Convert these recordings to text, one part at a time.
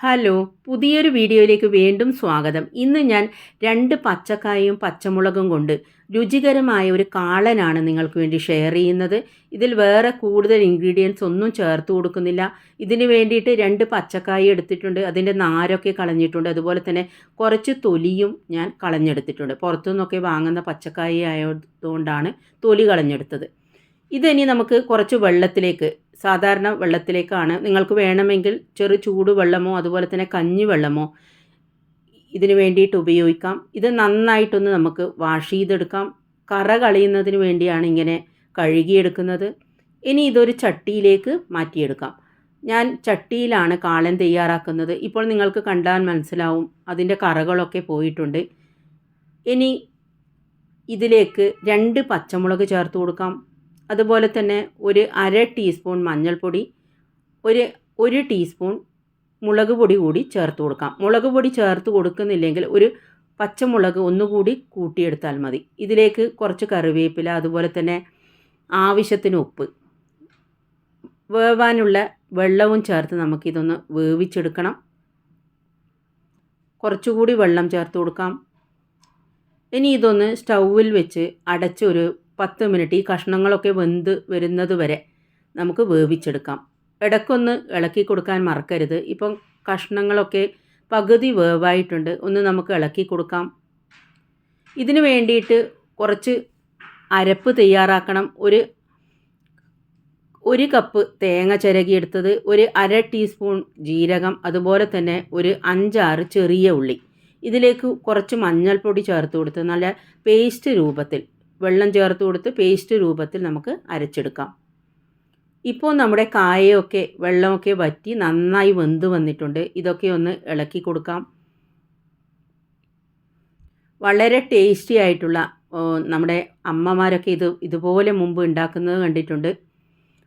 Hello പുതിയൊരു വീഡിയോയിലേക്ക് വീണ്ടും സ്വാഗതം. ഇന്ന് ഞാൻ രണ്ട് പച്ചക്കായും പച്ചമുളകും കൊണ്ട് രുചികരമായ ഒരു കാളനാണ് നിങ്ങൾക്ക് വേണ്ടി ഷെയർ ചെയ്യുന്നത്. ഇതിൽ വേറെ കൂടുതൽ ഇൻഗ്രീഡിയൻസ് ഒന്നും ചേർത്ത് കൊടുക്കുന്നില്ല. ഇതിന് വേണ്ടിയിട്ട് രണ്ട് പച്ചക്കായ എടുത്തിട്ടുണ്ട്. അതിന്റെ നാരൊക്കെ കളഞ്ഞിട്ടുണ്ട്. അതുപോലെ തന്നെ കുറച്ച് തൊലിയും ഞാൻ കളഞ്ഞെടുത്തിട്ടുണ്ട്. പുറത്തുനിന്നൊക്കെ വാങ്ങുന്ന പച്ചക്കായ ആയതുകൊണ്ടാണ് തൊലി കളഞ്ഞെടുത്തത്. ഇതിനി നമുക്ക് കുറച്ച് വെള്ളത്തിലേക്ക് സാധാരണ വെള്ളത്തിലേക്കാണ്. നിങ്ങൾക്ക് വേണമെങ്കിൽ ചെറു ചൂടുവെള്ളമോ അതുപോലെ തന്നെ കഞ്ഞി വെള്ളമോ ഇതിന് വേണ്ടിയിട്ട് ഉപയോഗിക്കാം. ഇത് നന്നായിട്ടൊന്ന് നമുക്ക് വാഷ് ചെയ്തെടുക്കാം. കറ കളയുന്നതിന് വേണ്ടിയാണ് ഇങ്ങനെ കഴുകിയെടുക്കുന്നത്. ഇനി ഇതൊരു ചട്ടിയിലേക്ക് മാറ്റിയെടുക്കാം. ഞാൻ ചട്ടിയിലാണ് കാളൻ തയ്യാറാക്കുന്നത്. ഇപ്പോൾ നിങ്ങൾക്ക് കണ്ടാൽ മനസ്സിലാവും അതിന്റെ കറകളൊക്കെ പോയിട്ടുണ്ട്. ഇനി ഇതിലേക്ക് രണ്ട് പച്ചമുളക് ചേർത്ത് കൊടുക്കാം. അതുപോലെ തന്നെ ഒരു അര ടീസ്പൂൺ മഞ്ഞൾപ്പൊടി ഒരു ഒരു ടീസ്പൂൺ മുളക് പൊടി കൂടി ചേർത്ത് കൊടുക്കാം. മുളക് പൊടി ചേർത്ത് കൊടുക്കുന്നില്ലെങ്കിൽ ഒരു പച്ചമുളക് ഒന്നുകൂടി കൂട്ടിയെടുത്താൽ മതി. ഇതിലേക്ക് കുറച്ച് കറിവേപ്പില അതുപോലെ തന്നെ ആവശ്യത്തിന് ഉപ്പ് വേവാനുള്ള വെള്ളവും ചേർത്ത് നമുക്കിതൊന്ന് വേവിച്ചെടുക്കണം. കുറച്ചുകൂടി വെള്ളം ചേർത്ത് കൊടുക്കാം. ഇനി ഇതൊന്ന് സ്റ്റൗവിൽ വെച്ച് അടച്ചൊരു പത്ത് മിനിറ്റ് ഈ കഷ്ണങ്ങളൊക്കെ വെന്ത് വരുന്നത് വരെ നമുക്ക് വേവിച്ചെടുക്കാം. ഇടയ്ക്കൊന്ന് ഇളക്കി കൊടുക്കാൻ മറക്കരുത്. ഇപ്പം കഷ്ണങ്ങളൊക്കെ പകുതി വേവായിട്ടുണ്ട്. ഒന്ന് നമുക്ക് ഇളക്കി കൊടുക്കാം. ഇതിന് വേണ്ടിയിട്ട് കുറച്ച് അരപ്പ് തയ്യാറാക്കണം. ഒരു ഒരു കപ്പ് തേങ്ങ ചിരകിയെടുത്തത് ഒരു അര ടീസ്പൂൺ ജീരകം അതുപോലെ തന്നെ ഒരു അഞ്ചാറ് ചെറിയ ഉള്ളി. ഇതിലേക്ക് കുറച്ച് മഞ്ഞൾപ്പൊടി ചേർത്ത് കൊടുത്ത് നല്ല പേസ്റ്റ് രൂപത്തിൽ വെള്ളം ചേർത്ത് കൊടുത്ത് പേസ്റ്റ് രൂപത്തിൽ നമുക്ക് അരച്ചെടുക്കാം. ഇപ്പോൾ നമ്മുടെ കായയൊക്കെ വെള്ളമൊക്കെ വറ്റി നന്നായി വെന്ത് വന്നിട്ടുണ്ട്. ഇതൊക്കെ ഒന്ന് ഇളക്കി കൊടുക്കാം. വളരെ ടേസ്റ്റി ആയിട്ടുള്ള നമ്മുടെ അമ്മമാരൊക്കെ ഇത് ഇതുപോലെ മുമ്പ് ഉണ്ടാക്കുന്നത് കണ്ടിട്ടുണ്ട്.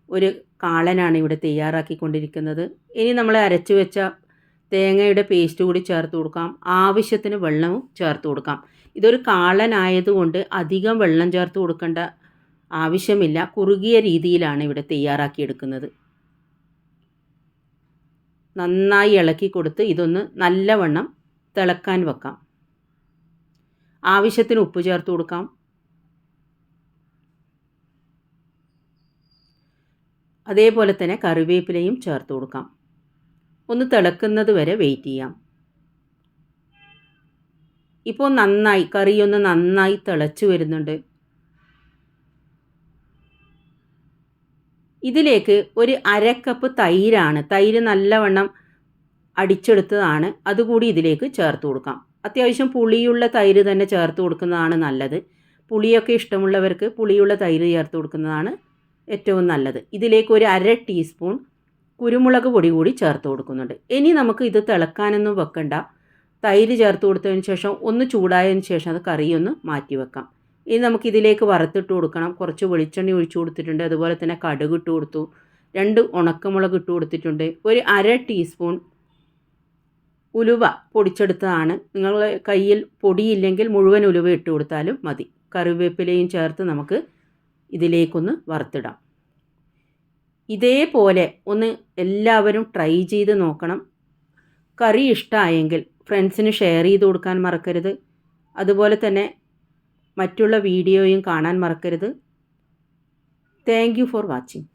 ഒരു കാളനാണ് ഇവിടെ തയ്യാറാക്കിക്കൊണ്ടിരിക്കുന്നത്. ഇനി നമ്മൾ അരച്ചു വെച്ച തേങ്ങയുടെ പേസ്റ്റ് കൂടി ചേർത്ത് കൊടുക്കാം. ആവശ്യത്തിന് വെള്ളവും ചേർത്ത് കൊടുക്കാം. ഇതൊരു കാളനായതുകൊണ്ട് അധികം വെള്ളം ചേർത്ത് കൊടുക്കേണ്ട ആവശ്യമില്ല. കുറുകിയ രീതിയിലാണ് ഇവിടെ തയ്യാറാക്കിയെടുക്കുന്നത് നന്നായി ഇളക്കി കൊടുത്ത് ഇതൊന്ന് നല്ലവണ്ണം തിളക്കാൻ വെക്കാം. ആവശ്യത്തിന് ഉപ്പ് ചേർത്ത് കൊടുക്കാം. അതേപോലെ തന്നെ കറിവേപ്പിലയും ചേർത്ത് കൊടുക്കാം. ഒന്ന് തിളക്കുന്നത് വരെ വെയിറ്റ് ചെയ്യാം. ഇപ്പോൾ നന്നായി കറിയൊന്ന് നന്നായി തിളച്ചു വരുന്നുണ്ട്. ഇതിലേക്ക് ഒരു അരക്കപ്പ് തൈരാണ്. തൈര് നല്ലവണ്ണം അടിച്ചെടുത്തതാണ്. അതുകൂടി ഇതിലേക്ക് ചേർത്ത് കൊടുക്കാം. അത്യാവശ്യം പുളിയുള്ള തൈര് തന്നെ ചേർത്ത് കൊടുക്കുന്നതാണ് നല്ലത്. പുളിയൊക്കെ ഇഷ്ടമുള്ളവർക്ക് പുളിയുള്ള തൈര് ചേർത്ത് കൊടുക്കുന്നതാണ് ഏറ്റവും നല്ലത്. ഇതിലേക്ക് ഒരു അര ടീസ്പൂൺ കുരുമുളക് പൊടി കൂടി ചേർത്ത് കൊടുക്കുന്നുണ്ട്. ഇനി നമുക്ക് ഇത് തിളക്കാനൊന്നും വെക്കണ്ട. തൈര് ചേർത്ത് കൊടുത്തതിന് ശേഷം ഒന്ന് ചൂടായതിന് ശേഷം അത് കറി ഒന്ന് മാറ്റി വെക്കാം. ഇനി നമുക്ക് ഇതിലേക്ക് വറുത്തിട്ട് കൊടുക്കണം. കുറച്ച് വെളിച്ചെണ്ണ ഒഴിച്ചു കൊടുത്തിട്ടുണ്ട്. അതുപോലെ തന്നെ കടുക് ഇട്ട് കൊടുത്തു. രണ്ട് ഉണക്കമുളക് ഇട്ട് കൊടുത്തിട്ടുണ്ട്. ഒരു അര ടീസ്പൂൺ ഉലുവ പൊടിച്ചെടുത്തതാണ്. നിങ്ങൾ കയ്യിൽ പൊടിയില്ലെങ്കിൽ മുഴുവൻ ഉലുവ ഇട്ട് കൊടുത്താലും മതി. കറിവേപ്പിലയും ചേർത്ത് നമുക്ക് ഇതിലേക്കൊന്ന് വറുത്തിടാം. ഇതേപോലെ ഒന്ന് എല്ലാവരും ട്രൈ ചെയ്ത് നോക്കണം. കറി ഇഷ്ടമായെങ്കിൽ ഫ്രണ്ട്സിന് ഷെയർ ചെയ്ത് കൊടുക്കാൻ മറക്കരുത്. അതുപോലെ തന്നെ മറ്റുള്ള വീഡിയോയും കാണാൻ മറക്കരുത്. Thank for watching